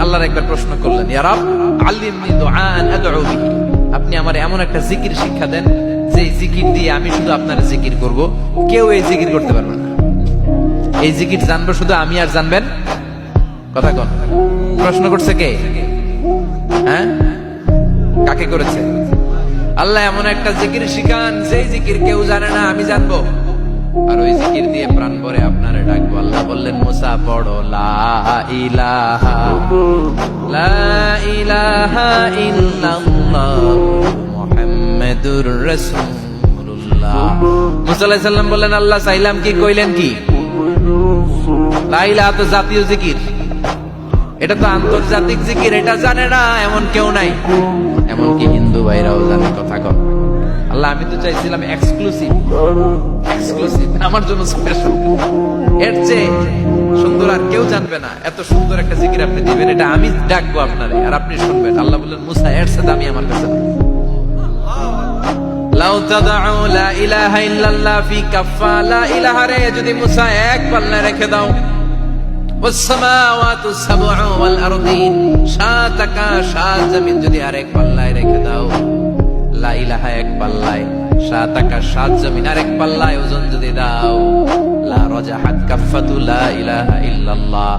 আল্লাহর একবার প্রশ্ন করলেন দুআন আদউ আপনি আমার এমন একটা জিকির শিক্ষা দেন, যে জিকির দিয়ে আমি শুধু আপনার জিকির করব। কেউ এই জিকির করতে পারবে না। এই জিকির জানব শুধু আমি আর জানবেন? কথা কন। প্রশ্ন করছে কে? হ্যাঁ? কাকে করেছে? আল্লাহ এমন একটা জিকির শিখান, যেই জিকির কেউ জানে না, আমি জানব। আর ওই জিকির দিয়ে প্রাণ ভরে আপনারে আল্লাহ বললেন, মুসা পড়ো, লা ইলাহা লা ইলাহা বললেন, আল্লাহ চাইলাম কি, কইলেন কি? লা ইলাহা তো জাতীয় জিকির। এটা তো আন্তর্জাতিক জিকির, এটা জানে না, এমন কেউ নাই। এমনকি হিন্দু ভাইরাও জানে, কথা কন। আল্লাহ, আমি তো চাইছিলাম এক্সক্লুসিভ এক্সক্লুসিভ আমার জন্য স্পেশাল এর চেয়ে সুন্দর আর কেউ জানবে না, এত সুন্দর একটা জিকির আপনি দিবেন, এটা আমি ডাকবো আপনারে, আর আপনি শুনবেন। আল্লাহ বললেন, মুসা, এর সাথে আমি আমার কাছে যদি মুসা এক পাল্লা রেখে দাও। সাত আকাশ সাত জমিন যদি আরেক পাল্লায় রেখে দাও। লা ইলাহা এক পাল্লায়, সাত আকাশ, সাত জমিন এক পাল্লায় ওজন যদি দাও, লা রাজাহাত কাফাতু লা ইলাহা ইল্লাল্লাহ।